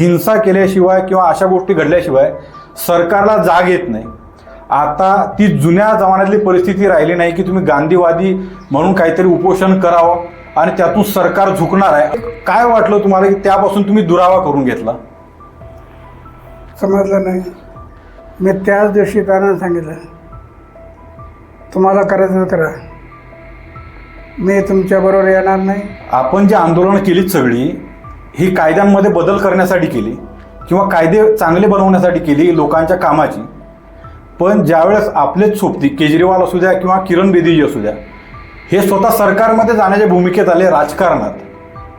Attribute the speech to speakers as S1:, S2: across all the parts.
S1: हिंसा केल्याशिवाय किंवा अशा गोष्टी घडल्याशिवाय सरकारला जाग येत नाही. आता ती जुन्या जमान्यातली परिस्थिती राहिली नाही की तुम्ही गांधीवादी म्हणून काहीतरी उपोषण करावं आणि त्यातून सरकार झुकणार आहे. काय वाटलं तुम्हाला की त्यापासून तुम्ही दुरावा करून घेतला?
S2: समजलं नाही. मी त्याच दिवशी त्यांना सांगितलं तुम्हाला करायचं करा. मी तुमच्याबरोबर येणार नाही.
S1: आपण जी आंदोलनं केलीत सगळी ही कायद्यांमध्ये बदल करण्यासाठी केली किंवा कायदे चांगले बनवण्यासाठी केली लोकांच्या कामाची. पण ज्यावेळेस आपलेच सोबती केजरीवाल असू द्या किंवा किरण बेदीजी असू द्या हे स्वतः सरकारमध्ये जाण्याच्या भूमिकेत आले राजकारणात.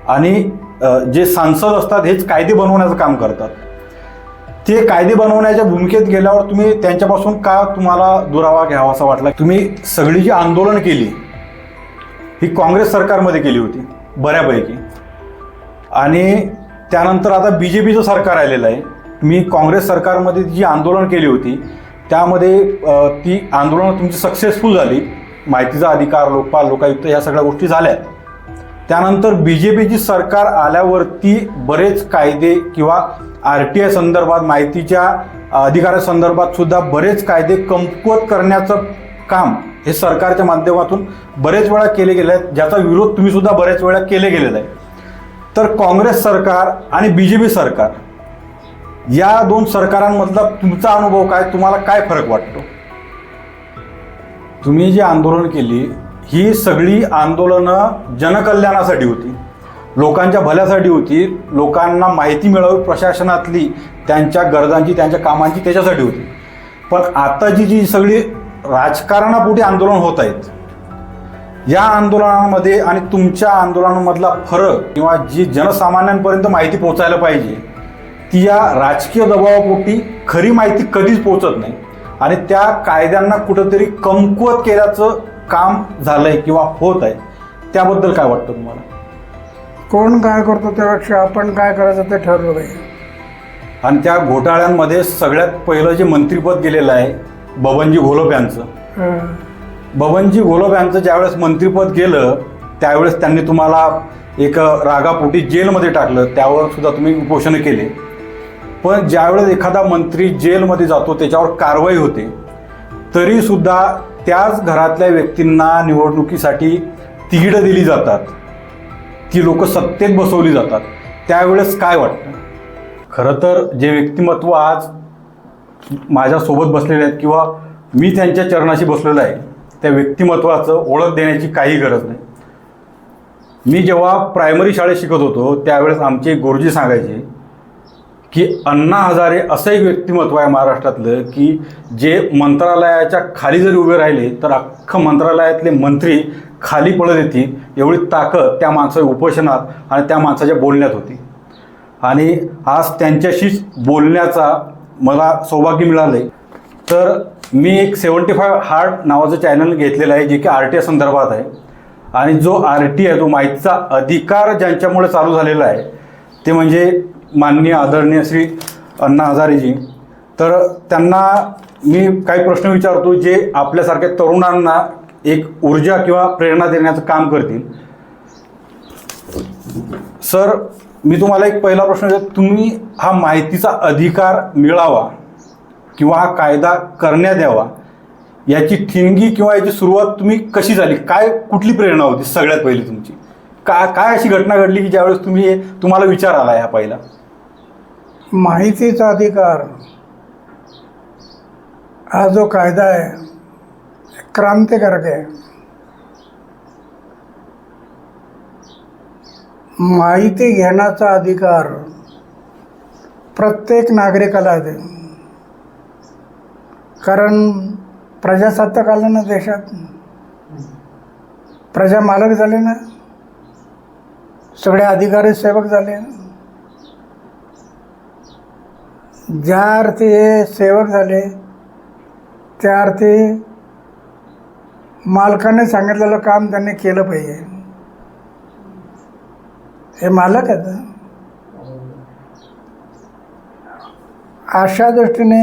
S1: आणि जे सांसद असतात हेच कायदे बनवण्याचं काम करतात. ते कायदे बनवण्याच्या भूमिकेत गेल्यावर तुम्ही त्यांच्यापासून का तुम्हाला दुरावा घ्यावा असा वाटला? तुम्ही सगळी जी आंदोलन केली ही काँग्रेस सरकारमध्ये केली होती बऱ्यापैकी. आणि त्यानंतर आता बी जे पीचं सरकार आलेलं आहे. मी काँग्रेस सरकारमध्ये जी आंदोलन केली होती त्यामध्ये ती आंदोलनं तुमची सक्सेसफुल झाली. माहितीचा अधिकार लोकपाल लोकायुक्त ह्या सगळ्या गोष्टी झाल्या त्यानंतर बी जे पीची सरकार आल्यावरती बरेच कायदे किंवा आर टी आय संदर्भात माहितीच्या अधिकारासंदर्भात सुद्धा बरेच कायदे कमकुवत करण्याचं काम हे सरकारच्या माध्यमातून बरेच वेळा केले गेले आहेत ज्याचा विरोध तुम्ही सुद्धा बऱ्याच वेळा केले गेलेला आहे तर काँग्रेस सरकार आणि बी जे पी सरकार या दोन सरकारांमधला तुमचा अनुभव काय? तुम्हाला काय फरक वाटतो? तुम्ही जी आंदोलन केली ही सगळी आंदोलनं जनकल्याणासाठी होती. लोकांच्या भल्यासाठी होती. लोकांना माहिती मिळावी प्रशासनातली त्यांच्या गरजांची त्यांच्या कामांची त्याच्यासाठी होती. पण आता जी सगळी राजकारणापोटी आंदोलन होत आहेत या आंदोलनामध्ये आणि तुमच्या आंदोलनामधला फरक किंवा जी जनसामान्यांपर्यंत माहिती पोचायला पाहिजे ती या राजकीय दबावापोटी खरी माहिती कधीच पोचत नाही. आणि त्या कायद्यांना कुठंतरी कमकुवत केल्याचं काम झालंय किंवा होत आहे त्याबद्दल काय वाटतं तुम्हाला?
S2: कोण काय करतो त्यापेक्षा आपण काय करायचं ते ठरवलं पाहिजे.
S1: आणि त्या घोटाळ्यांमध्ये सगळ्यात पहिलं जे मंत्रीपद गेलेलं आहे बबनजी घोलप यांचं. बबनजी घोलप यांचं ज्यावेळेस मंत्रीपद गेलं त्यावेळेस त्यांनी तुम्हाला एक रागापोटी जेलमध्ये टाकलं. त्यावर सुद्धा तुम्ही उपोषणं केले. पण ज्यावेळेस एखादा मंत्री जेलमध्ये जातो त्याच्यावर कारवाई होते. तरी सुद्धा त्याच घरातल्या व्यक्तींना निवडणुकीसाठी तिकीट दिली जातात. ती लोक सत्तेत बसवली जातात. त्यावेळेस काय वाटतं? खरं तर जे व्यक्तिमत्व आज माझ्यासोबत बसलेले आहेत किंवा मी त्यांच्या चरणाशी बसलेलो आहे त्या व्यक्तिमत्वाचं ओळख देण्याची काही गरज नाही. मी जेव्हा प्रायमरी शाळेत शिकत होतो त्यावेळेस आमचे एक गुरुजी सांगायचे की अण्णा हजारे असं एक व्यक्तिमत्व आहे महाराष्ट्रातलं की जे मंत्रालयाच्या खाली जरी उभे राहिले तर अख्खं मंत्रालयातले मंत्री खाली पळत येतील एवढी ताकद त्या माणसाच्या उपोषणात आणि त्या माणसाच्या बोलण्यात होती. आणि आज त्यांच्याशीच बोलण्याचा मला सौभाग्य मिळालं आहे तर मी एक सेवन्टी फाय हार्ट नावाचं चॅनल घेतलेलं आहे जे की आर टी आय संदर्भात आहे. आणि जो आर टी आहे तो माहितीचा अधिकार ज्यांच्यामुळे चालू झालेला आहे ते म्हणजे माननीय आदरणीय श्री अण्णा हजारेजी. तर त्यांना मी काही प्रश्न विचारतो जे आपल्यासारख्या तरुणांना एक ऊर्जा किंवा प्रेरणा देण्याचं काम करतील. सर मी तुम्हाला एक पहिला प्रश्न तुम्ही हा माहितीचा अधिकार मिळावा. किंवा हा कायदा करण्यात यावा याची ठिणगी किंवा याची सुरुवात तुम्ही कशी झाली? काय कुठली प्रेरणा होती सगळ्यात पहिली तुमची? का काय अशी घटना घडली की ज्यावेळेस तुम्ही हे- तुम्हाला विचार आला ह्या पहिला?
S2: माहितीचा अधिकार. हा जो कायदा आहे क्रांतिकारक आहे. माहिती घेण्याचा अधिकार प्रत्येक नागरिकाला आहे. कारण प्रजासत्ताक आलं ना देशात प्रजा मालक झाले ना. सगळे अधिकारी सेवक झाले. ज्या अर्थी हे सेवक झाले त्या अर्थी मालकाने सांगितलेलं काम त्यांनी केलं पाहिजे. हे मालक आहेत. अशा दृष्टीने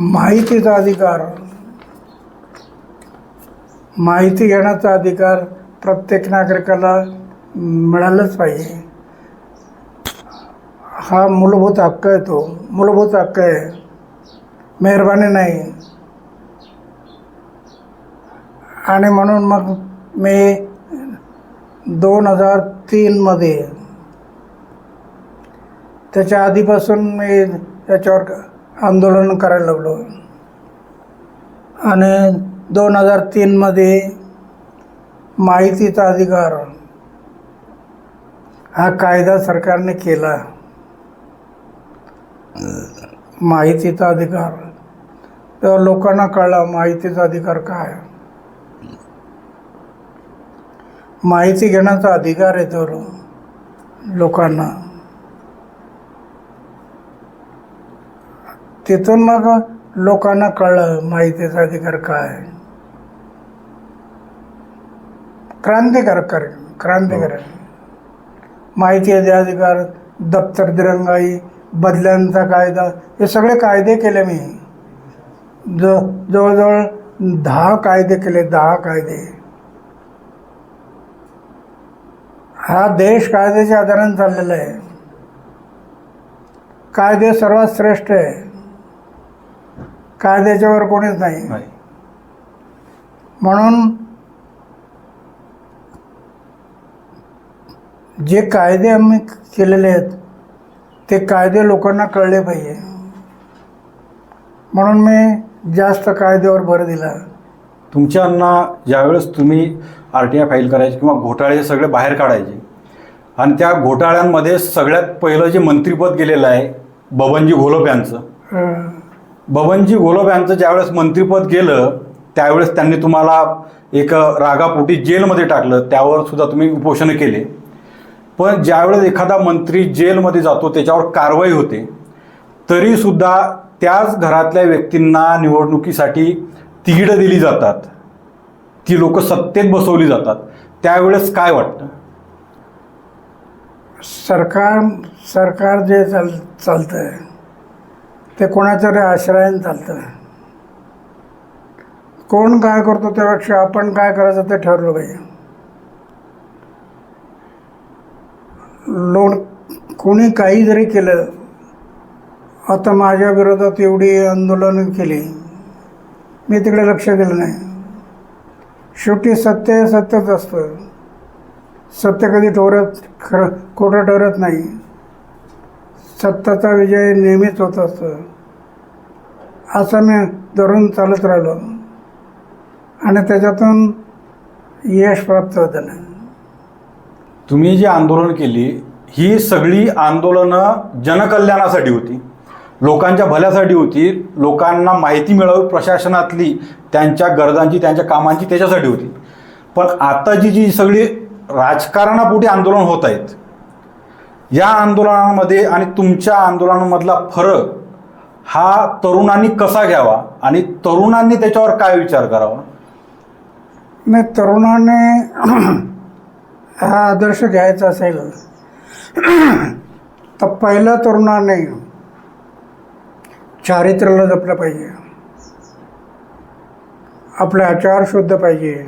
S2: माहितीचा अधिकार. माहिती घेण्याचा अधिकार प्रत्येक नागरिकाला मिळालंच पाहिजे. हा मूलभूत हक्क आहे तो. मूलभूत हक्क आहे. मेहरबानी नाही. आणि म्हणून मग मी दोन हजार तीनमध्ये त्याच्या आधीपासून मी त्याच्यावर आंदोलन करायला लागलो. आणि दोन हजार तीनमध्ये माहितीचा अधिकार हा कायदा सरकारने केला. माहितीचा अधिकार. तेव्हा लोकांना कळला माहितीचा अधिकार काय? माहिती घेण्याचा अधिकार आहे तो लोकांना. तिथून मग लोकांना कळलं माहितीचा अधिकार काय. क्रांतिकारक कार्यक्रम क्रांतिकारक माहिती अधिकार दप्तर दिरंगाई बदल्यांचा कायदा हे सगळे कायदे केले मी. ज जवळजवळ दहा कायदे केले दहा कायदे. हा देश कायद्याच्या आधाराने चाललेला आहे. कायदे सर्वात श्रेष्ठ आहे. कायद्याच्यावर कोणीच नाही.
S1: नाही.
S2: म्हणून जे कायदे आम्ही केलेले आहेत ते कायदे लोकांना कळले पाहिजे. म्हणून मी जास्त कायद्यावर भर दिला.
S1: तुमच्यांना ज्यावेळेस तुम्ही आर टी आय फाईल करायचे किंवा घोटाळे सगळे बाहेर काढायचे आणि त्या घोटाळ्यांमध्ये सगळ्यात पहिलं जे मंत्रिपद गेलेलं आहे बबनजी घोलप यांचं
S2: अं,
S1: बबनजी घोलप यांचं ज्यावेळेस मंत्रिपद गेलं त्यावेळेस त्यांनी तुम्हाला एक रागापोटी जेलमध्ये टाकलं. त्यावर सुद्धा तुम्ही उपोषणं केले. पण ज्यावेळेस एखादा मंत्री जेलमध्ये जातो त्याच्यावर कारवाई होते तरीसुद्धा त्याच घरातल्या व्यक्तींना निवडणुकीसाठी तिकीटं दिली जातात. ती लोक सत्तेत बसवली जातात. त्यावेळेस काय वाटतं?
S2: सरकार सरकार जे चाल चालतं आहे ते कोणाच्या तरी आश्रयाने चालतं. कोण काय करतो त्यापेक्षा आपण काय करायचं ते ठरलं पाहिजे. लोण कोणी काही जरी केलं आता माझ्या विरोधात एवढी आंदोलनं केली मी तिकडे लक्ष दिलं नाही. शेवटी सत्य हे सत्यच असतं. सत्य कधी ठरत खरं खोटं ठरत नाही. सत्याचा विजय नेहमीच होत असतो. असं मी धरून चालत राहिलो. आणि त्याच्यातून यश प्राप्त होतं ना.
S1: तुम्ही जी आंदोलन केली ही सगळी आंदोलनं जनकल्याणासाठी होती. लोकांच्या भल्यासाठी होती. लोकांना माहिती मिळावी प्रशासनातली त्यांच्या गरजांची त्यांच्या कामांची त्याच्यासाठी होती. पण आताची जी सगळी राजकारणापुढे आंदोलन होत आहेत या आंदोलनामध्ये आणि तुमच्या आंदोलनामधला फरक हा तरुणांनी कसा घ्यावा? आणि तरुणांनी त्याच्यावर काय विचार करावा?
S2: नाही तरुणाने हा आदर्श घ्यायचा असेल तर पहिलं तरुणाने चारित्र्याला जपलं पाहिजे. आपले आचार शुद्ध पाहिजे.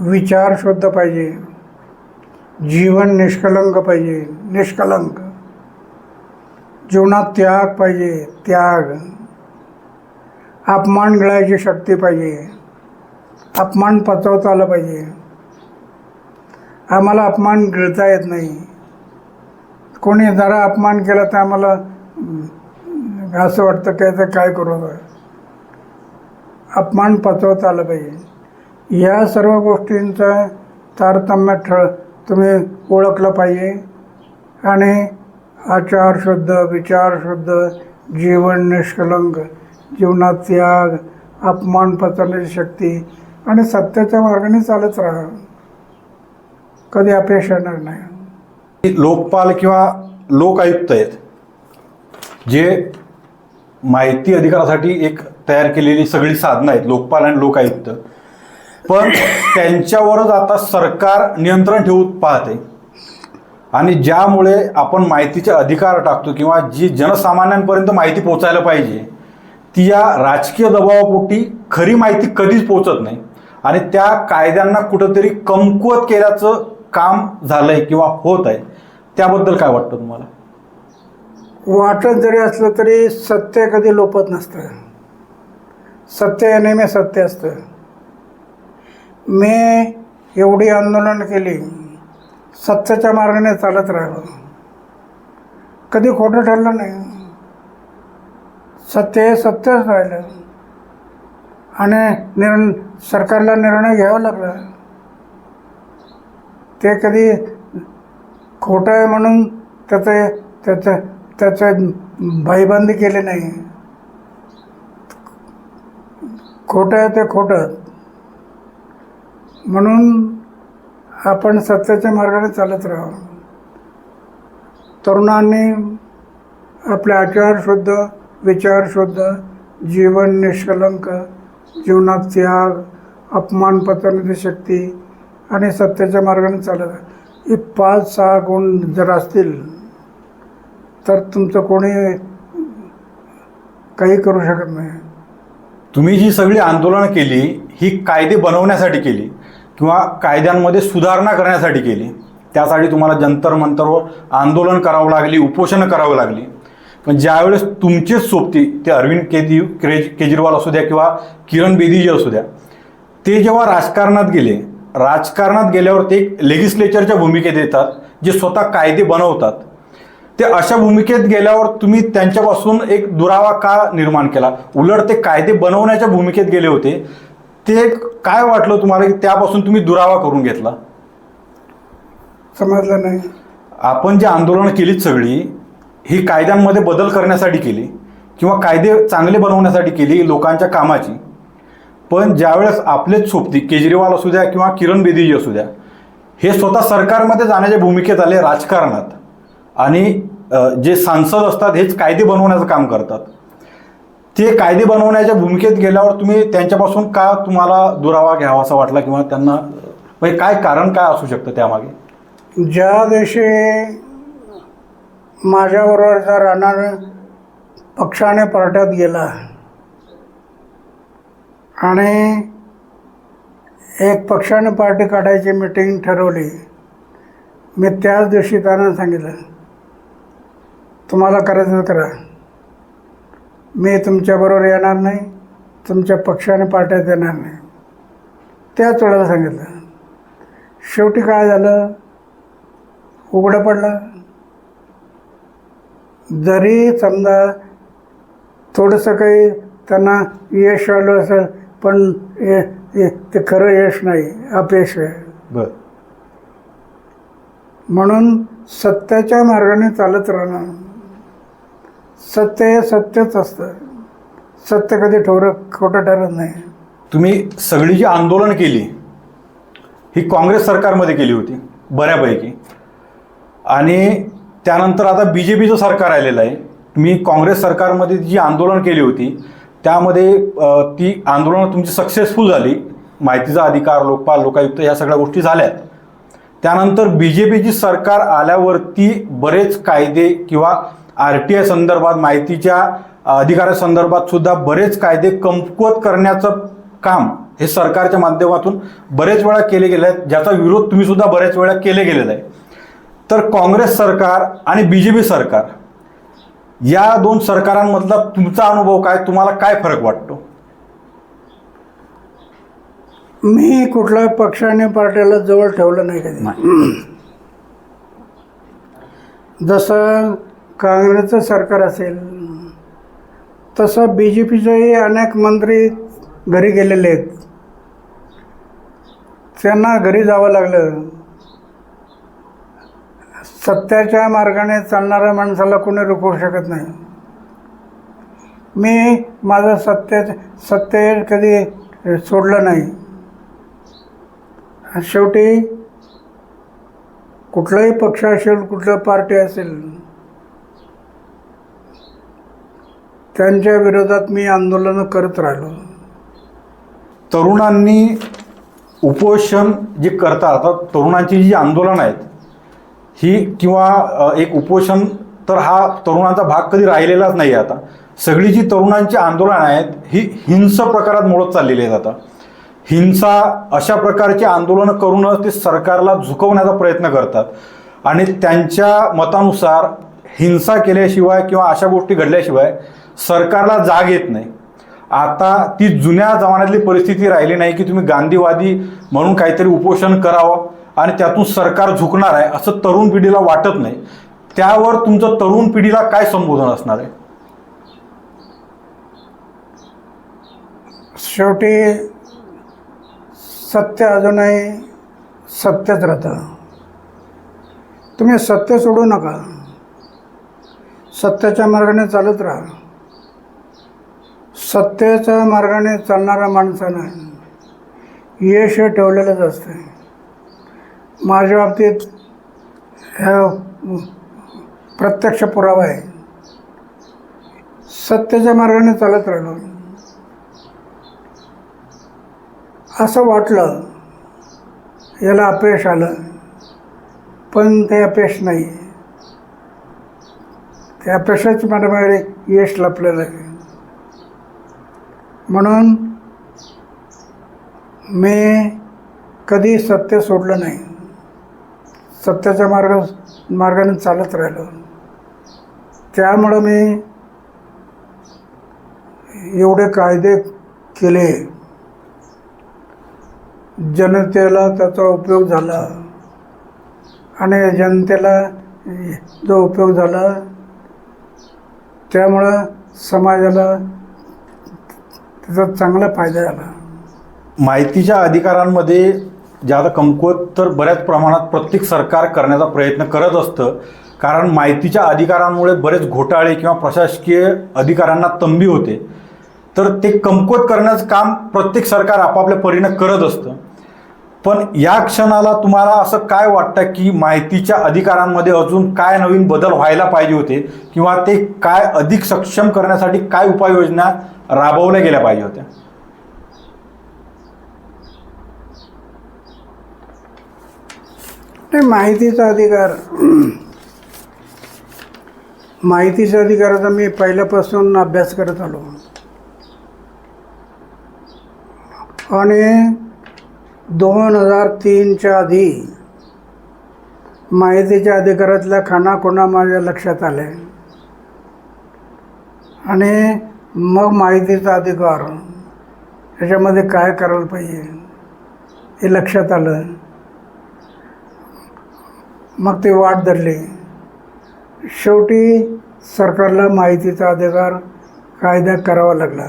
S2: विचार शुद्ध पाहिजे. जीवन निष्कलंक पाहिजे. निष्कलंक. जीवनात त्याग पाहिजे त्याग. अपमान गिळायची शक्ती पाहिजे. अपमान पचवता आलं पाहिजे. आम्हाला अपमान गिळता येत नाही. कोणी जरा अपमान केला तर आम्हाला असं वाटतं की तर काय करू अपमान पचवता आलं पाहिजे. या सर्व गोष्टींचं तारतम्य ठळ तुम्ही ओळखलं पाहिजे आणि आचार शुद्ध विचार शुद्ध जीवन निष्कलंक जीवनात त्याग अपमान पचवण्याची शक्ती आणि सत्याच्या मार्गाने चालत राहा. कधी अपयश येणार नाही.
S1: लोकपाल किंवा लोकायुक्त आहेत जे माहिती अधिकारासाठी एक तयार केलेली सगळी साधनं आहेत लोकपाल आणि लोकायुक्त पण त्यांच्यावरच आता सरकार नियंत्रण ठेवून पाहते. आणि ज्यामुळे आपण माहितीचे अधिकार टाकतो किंवा जी जनसामान्यांपर्यंत माहिती पोचायला पाहिजे ती या राजकीय दबावापोटी खरी माहिती कधीच पोचत नाही. आणि त्या कायद्यांना कुठंतरी कमकुवत केल्याचं काम झालं आहे किंवा होत आहे त्याबद्दल काय वाटतं तुम्हाला?
S2: वाटत जरी असलं तरी सत्य कधी लोपत नसतं. सत्य हे नेहमी सत्य असतं. मी एवढी आंदोलन केली. सत्याच्या मार्गाने चालत राहिलो. कधी खोटं ठरलं नाही. सत्य हे सत्यच राहिलं. आणि निर्ण सरकारला निर्णय घ्यावा लागला. ते कधी खोटं आहे म्हणून त्याचं त्याचं त्याचं भाईबंदी केली नाही. खोटं आहे ते खोटं. म्हणून आपण सत्याच्या मार्गाने चालत राहावं. तरुणांनी आपले आचार शुद्ध विचार शुद्ध जीवन निष्कलंक जीवनात त्याग अपमान पतनची शक्ती आणि सत्याच्या मार्गाने चालत हे पाच सहा गुण जर असतील तर तुमचं कोणी काही करू शकत नाही.
S1: तुम्ही जी सगळी आंदोलनं केली ही कायदे बनवण्यासाठी केली किंवा कायद्यांमध्ये सुधारणा करण्यासाठी केली. त्यासाठी तुम्हाला जंतर मंतरवर आंदोलन करावं लागली उपोषणं करावं लागली. पण ज्यावेळेस तुमचेच सोबती ते अरविंद केजी केज केजरीवाल असू द्या किंवा किरण बेदीजी असू द्या ते जेव्हा राजकारणात गेले राजकारणात गेल्यावर ते एक लेगिस्लेचरच्या भूमिकेत येतात जे स्वतः कायदे बनवतात. ते अशा भूमिकेत गेल्यावर तुम्ही त्यांच्यापासून एक दुरावा का निर्माण केला? उलट ते कायदे बनवण्याच्या भूमिकेत गेले होते. ते काय वाटलं तुम्हाला की त्यापासून तुम्ही दुरावा करून घेतला?
S2: समजलं नाही.
S1: आपण जी आंदोलनं केलीत सगळी ही कायद्यांमध्ये बदल करण्यासाठी केली किंवा कायदे चांगले बनवण्यासाठी केली लोकांच्या कामाची पण ज्यावेळेस आपलेच सोबती केजरीवाल असू द्या किंवा किरण बेदीजी असू द्या हे स्वतः सरकारमध्ये जाण्याच्या भूमिकेत आले राजकारणात. आणि जे सांसद असतात हेच कायदे बनवण्याचं काम करतात. ते कायदे बनवण्याच्या भूमिकेत गेल्यावर तुम्ही त्यांच्यापासून का तुम्हाला दुरावा घ्यावा असा वाटला किंवा त्यांना म्हणजे काय कारण काय असू शकतं त्यामागे?
S2: ज्या दिवशी माझ्याबरोबरचा राहणार पक्षाने पार्ट्यात गेला आणि एक पक्षाने पार्टी काढायची मिटिंग ठरवली मी त्याच दिवशी त्यांना सांगितलं तुम्हाला करायचं करा. मी तुमच्याबरोबर येणार नाही तुमच्या पक्षाने पार्ट्यात येणार नाही. त्याच वेळेला सांगितलं. शेवटी काय झालं? उघडं पडलं. जरी समजा थोडंसं काही त्यांना यश आलं असेल पण ते खरं यश नाही अपयश आहे. म्हणून सत्याच्या मार्गाने चालत राहणं. सत्य हे सत्यच असतं. सत्य कधी ठोर खोटं ठरत नाही.
S1: तुम्ही सगळी जी आंदोलन केली ही काँग्रेस सरकारमध्ये केली होती बऱ्यापैकी. आणि त्यानंतर आता बी जे पीचं सरकार आलेलं आहे. तुम्ही काँग्रेस सरकारमध्ये जी आंदोलन केली होती त्यामध्ये ती आंदोलनं तुमची सक्सेसफुल झाली. माहितीचा अधिकार लोकपाल लोकायुक्त या सगळ्या गोष्टी झाल्यात त्यानंतर बी जे पीची सरकार आल्यावरती बरेच कायदे किंवा आर टी आय संदर्भात माहितीच्या अधिकारासंदर्भात सुद्धा बरेच कायदे कमकुवत करण्याचं काम हे सरकारच्या माध्यमातून बरेच वेळा केले गेले आहेत ज्याचा विरोध तुम्ही सुद्धा बऱ्याच वेळा केले गेलेला आहे. तर काँग्रेस सरकार आणि बी जे पी सरकार या दोन सरकारांमधला तुमचा अनुभव काय? तुम्हाला काय फरक वाटतो?
S2: मी कुठल्याही पक्षाने पार्टीला जवळ ठेवलं नाही कधी. जसं काँग्रेसचं सरकार असेल तसं बी जे पीचेही अनेक मंत्री घरी गेलेले आहेत. त्यांना घरी जावं लागलं. सत्याच्या मार्गाने चालणाऱ्या माणसाला कोणी रोखू शकत नाही. मी माझं सत्य सत्य कधी सोडलं नाही. शेवटी कुठलाही पक्ष असेल कुठलं पार्टी असेल त्यांच्या विरोधात मी आंदोलनं करत राहिलो.
S1: तरुणांनी उपोषण जे करतात आता तरुणांची जी आंदोलनं आहेत ही किंवा एक उपोषण तर हा तरुणांचा भाग कधी राहिलेलाच नाही आहे आता. सगळी जी तरुणांची आंदोलनं आहेत ही हिंस प्रकारात मोडत चाललेली आहेत आता. हिंसा अशा प्रकारची आंदोलनं करूनच ते सरकारला झुकवण्याचा प्रयत्न करतात. आणि त्यांच्या मतानुसार हिंसा केल्याशिवाय किंवा अशा गोष्टी घडल्याशिवाय सरकारला जाग येत नाही. आता ती जुन्या जमान्यातली परिस्थिती राहिली नाही की तुम्ही गांधीवादी म्हणून काहीतरी उपोषण करावं आणि त्यातून सरकार झुकणार आहे असं तरुण पिढीला वाटत नाही. त्यावर तुमचं तरुण पिढीला काय संबोधन असणार आहे?
S2: शेवटी सत्य अजूनही सत्यच राहतं. तुम्ही सत्य सोडू नका. सत्याच्या मार्गाने चालत राहा. सत्याच्या मार्गाने चालणाऱ्या माणसानं यश हे ठेवलेलंच असतं माझ्या बाबतीत ह्या प्रत्यक्ष पुरावा आहे. सत्याच्या मार्गाने चालत राहिलो असं वाटलं याला अपयश आलं पण ते अपयश नाही. ते अपयशाच माझ्यामध्ये यश लपलेलं आहे. म्हणून मी कधी सत्य सोडलं नाही. सत्याच्या मार्ग मार्गाने चालत राहिलो. त्यामुळं मी एवढे कायदे केले. जनतेला त्याचा उपयोग झाला. आणि जनतेला जो उपयोग झाला त्यामुळं समाजाला त्याचा चांगला फायदा झाला.
S1: माहितीच्या अधिकारांमध्ये ज्यादा कमकुवत तर बऱ्याच प्रमाणात प्रत्येक सरकार करण्याचा प्रयत्न करत असतं. कारण माहितीच्या अधिकारांमुळे बरेच घोटाळे किंवा प्रशासकीय अधिकाऱ्यांना तंबी होते. तर ते कमकुवत करण्याचं काम प्रत्येक सरकार आपापल्या परीनं करत असतं. पण या क्षणाला तुम्हाला असं काय वाटतं की माहितीच्या अधिकारांमध्ये अजून काय नवीन बदल व्हायला पाहिजे होते? किंवा ते काय अधिक सक्षम करण्यासाठी काय उपाययोजना राबवल्या गेल्या पाहिजे होत्या?
S2: नाही माहितीचा अधिकार. माहितीच्या अधिकाराचा मी पहिल्यापासून अभ्यास करत आलो. आणि दोन हजार तीनच्या आधी माहितीच्या अधिकारातल्या खानाखुणा माझ्या लक्षात आले. आणि मग माहितीचा अधिकार याच्यामध्ये काय करायला पाहिजे हे लक्षात आलं. मग ते वाट धरली. शेवटी सरकारला माहितीचा अधिकार कायदा करावा लागला.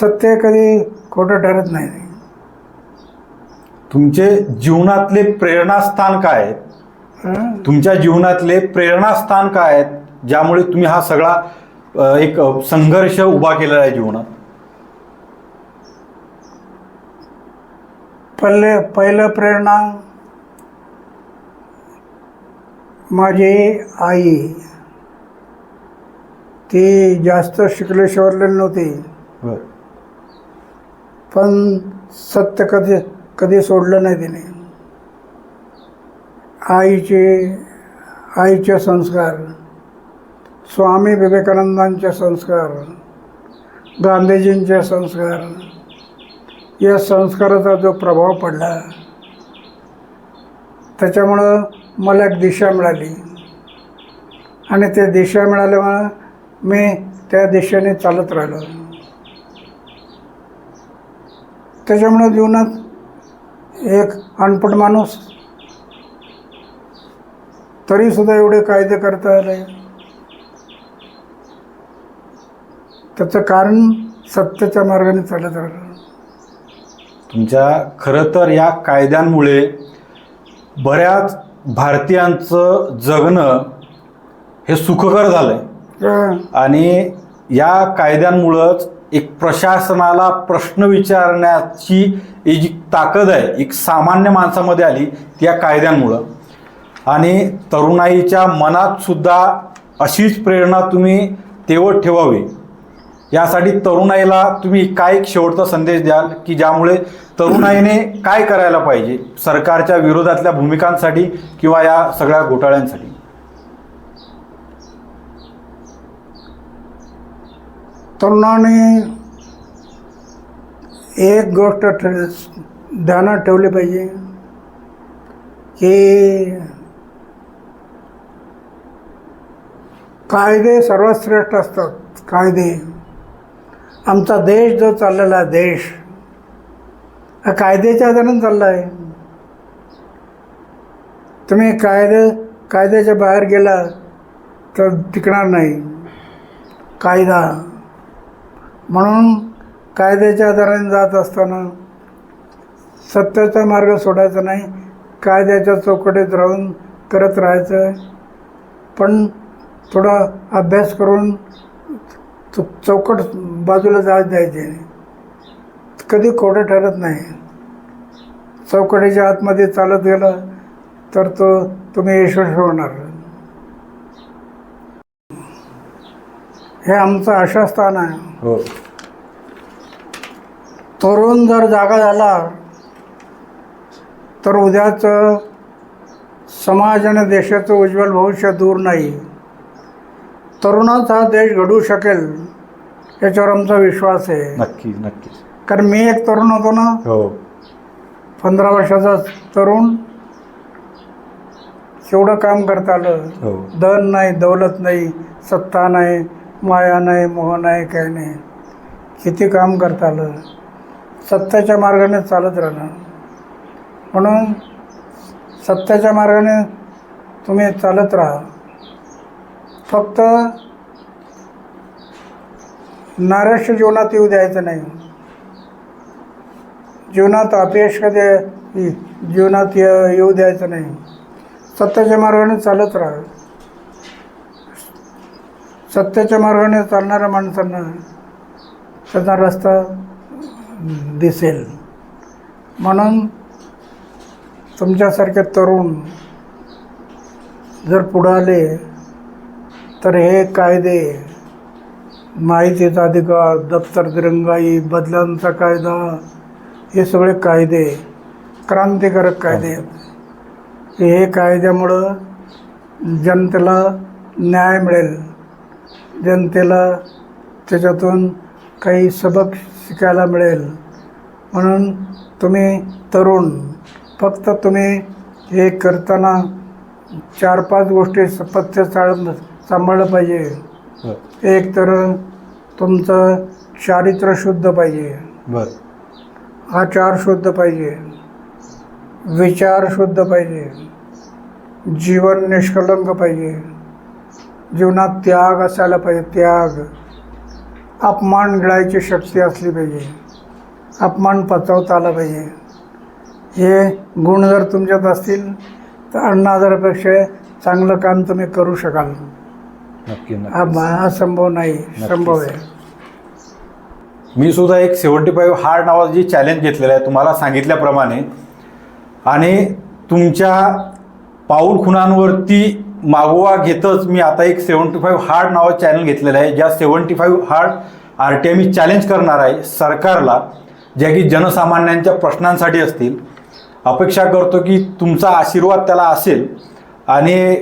S2: सत्य कधी खोटं ठरत नाही.
S1: तुमचे जीवनातले प्रेरणास्थान काय आहेत?
S2: हं?
S1: तुमच्या जीवनातले प्रेरणास्थान काय आहेत? ज्यामुळे तुम्ही हा सगळा अ, एक अ, संघर्ष उभा केलेला आहे जीवनात?
S2: पहिले पहिलं प्रेरणा माझी आई. ती जास्त शिकले शिवरलेली नव्हती.
S1: बरं.
S2: पण सत्य कधी कधी सोडलं नाही तिने. आईचे आईचे संस्कार स्वामी विवेकानंदांचे संस्कार गांधीजींचे संस्कार या संस्काराचा जो प्रभाव पडला त्याच्यामुळं मला एक दिशा मिळाली. आणि त्या दिशा मिळाल्यामुळं मी त्या दिशेने चालत राहिलो. त्याच्यामुळं जीवनात एक अनपट माणूस तरीसुद्धा एवढे कायदे करता आले. त्याचं कारण सत्याच्या मार्गाने चालत राहिलं.
S1: तुमच्या खरं तर या कायद्यांमुळे बऱ्याच भारतीयांचं जगणं हे सुखकर झालंय.
S2: हं.
S1: आणि या कायद्यांमुळंच एक प्रशासनाला प्रश्न विचारण्याची ही जी ताकद आहे एक सामान्य माणसामध्ये आली त्या कायद्यांमुळं. आणि तरुणाईच्या मनातसुद्धा अशीच प्रेरणा तुम्ही तेवढ ठेवावी. यासाठी तरुणाईला तुम्ही काय एक शेवटचा संदेश द्याल की ज्यामुळे तरुणाईने काय करायला पाहिजे सरकारच्या विरोधातल्या भूमिकांसाठी किंवा या सगळ्या घोटाळ्यांसाठी?
S2: तरुणाने एक गोष्ट ठे ध्यानात ठेवली पाहिजे की कायदे सर्वश्रेष्ठ असतात कायदे. आमचा देश जो चाललेला आहे देश हा कायद्याच्या आधारानं चालला आहे तुम्ही कायदे कायद्याच्या बाहेर गेला तर टिकणार नाही. कायदा म्हणून कायद्याच्या आधाराने जात असताना सत्याचा मार्ग सोडायचा नाही कायद्याच्या चौकटीत राहून करत राहायचं पण थोडा अभ्यास करून चौकट बाजूला जात द्यायचे कधी खोटं ठरत नाही. चौकटीच्या आतमध्ये चालत गेलं तर तो तुम्ही यशस्वी होणार. हे आमचं आशास्थान आहे.
S1: हो.
S2: तरुण जर जागा झाला तर उद्याचं समाज आणि देशाचं उज्ज्वल भविष्य दूर नाही. तरुणाच हा देश घडवू शकेल याच्यावर आमचा विश्वास आहे.
S1: नक्कीच नक्कीच
S2: कारण मी एक तरुण होतो ना
S1: हो.
S2: पंधरा वर्षाचा तरुण एवढं काम करता आलं
S1: हो.
S2: धन नाही दौलत नाही सत्ता नाही माया नाही मोह नाही काही नाही. किती काम करता आलं? सत्याच्या मार्गाने चालत राहणं. म्हणून सत्याच्या मार्गाने तुम्ही चालत राहा. फक्त नाराष्ट्र जीवनात येऊ द्यायचं नाही. जीवनात अपयश कधी जीवनात ये- येऊ द्यायचं नाही. सत्याच्या मार्गाने चालत राहा. सत्याच्या मार्गाने चालणाऱ्या माणसांना त्याचा रस्ता दिसेल. म्हणून तुमच्यासारखे तरुण जर पुढं आले तर हे कायदे माहितीचा अधिकार दप्तर दिरंगाई बदलांचा कायदा हे सगळे कायदे क्रांतिकारक कायदे आहेत. हे कायद्यामुळं जनतेला न्याय मिळेल. जनतेला त्याच्यातून काही सबक शिकायला मिळेल. म्हणून तुम्ही तरुण फक्त तुम्ही हे करताना चार पाच गोष्टी सपत्य चाळ सांभाळलं पाहिजे. एक तर तुमचं चारित्र्य शुद्ध पाहिजे. आचार शुद्ध पाहिजे. विचार शुद्ध पाहिजे. जीवन निष्कलंक पाहिजे. जीवनात त्याग असायला पाहिजे त्याग. अपमान गिळायची शक्ती असली पाहिजे. अपमान पचवता आला पाहिजे. हे गुण जर तुमच्यात असतील तर अण्णा हजारापेक्षा चांगलं काम तुम्ही करू शकाल. हा
S1: नक्की
S2: हा संभव नाही. संभव आहे.
S1: मी सुद्धा एक सेवन्टी फाईव्ह हार्ड नावाचं जे चॅलेंज घेतलेलं आहे तुम्हाला सांगितल्याप्रमाणे. आणि तुमच्या पाऊल खुणांवरती मागोवा घेतच मी आता एक सेवन्टी फाईव्ह हार्ड नावाचं चॅनल घेतलेलं आहे. ज्या seventy five hard R T I me challenge करणार आहे सरकारला ज्या की जनसामान्यांच्या प्रश्नांसाठी असतील. अपेक्षा करतो की तुमचा आशीर्वाद त्याला असेल आणि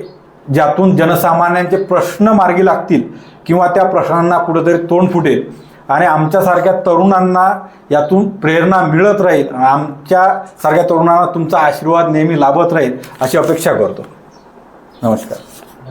S1: ज्यातून जनसामान्यांचे प्रश्न मार्गी लागतील किंवा त्या प्रश्नांना कुठंतरी तोंड फुटेल. आणि आमच्यासारख्या तरुणांना यातून प्रेरणा मिळत राहील आणि आमच्यासारख्या तरुणांना तुमचा आशीर्वाद नेहमी लाभत राहील अशी अपेक्षा करतो. नमस्कार